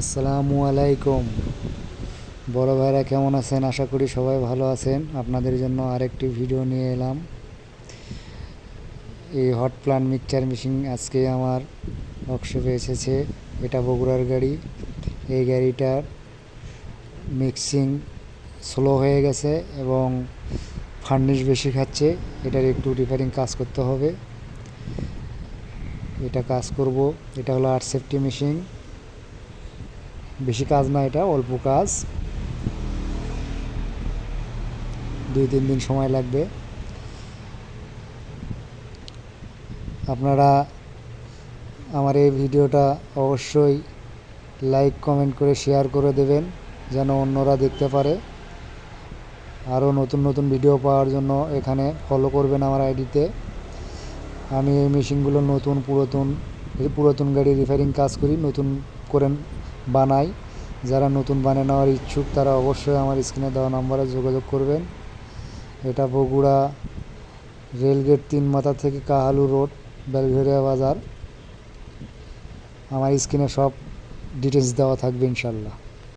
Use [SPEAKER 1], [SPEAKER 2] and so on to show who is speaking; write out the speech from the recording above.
[SPEAKER 1] আসসালামু আলাইকুম। বড় ভাইরা কেমন আছেন? আশা করি সবাই ভালো আছেন। আপনাদের জন্য আরেকটি ভিডিও নিয়ে এলাম। এই হট প্লান মিক্সচার মেশিন আজকে আমার ওয়ার্কশপে এসেছে। এটা বগুড়ার গাড়ি। এই গাড়িটার মিক্সিং স্লো হয়ে গেছে এবং ফার্নিশ বেশি খাচ্ছে। এটার একটু রিপেয়ারিং কাজ করতে হবে। এটা কাজ করব। এটা হলো আর্ট সেফটি মেশিন। বেশি কাজ না এটা, অল্প কাজ। দুই, তিন দিন সময় লাগবে। আপনারা আমার এই ভিডিওটা অবশ্যই লাইক কমেন্ট করে শেয়ার করে দেবেন, যেন অন্যরা দেখতে পারে। আরও নতুন নতুন ভিডিও পাওয়ার জন্য এখানে ফলো করবেন আমার আইডিতে। আমি এই মেশিনগুলো নতুন, পুরাতন পুরাতন গাড়ি রিপেয়ারিং কাজ করি, নতুন করে বানাই। যারা নতুন বানিয়ে নেওয়ার ইচ্ছুক, তারা অবশ্যই আমার স্ক্রিনে দেওয়া নাম্বারে যোগাযোগ করবেন। এটা বগুড়া রেলগেট তিন মাথা থেকে কাহালু রোড, বেলঘরিয়া বাজার। আমার স্ক্রিনে সব ডিটেলস দেওয়া থাকবে ইনশাল্লাহ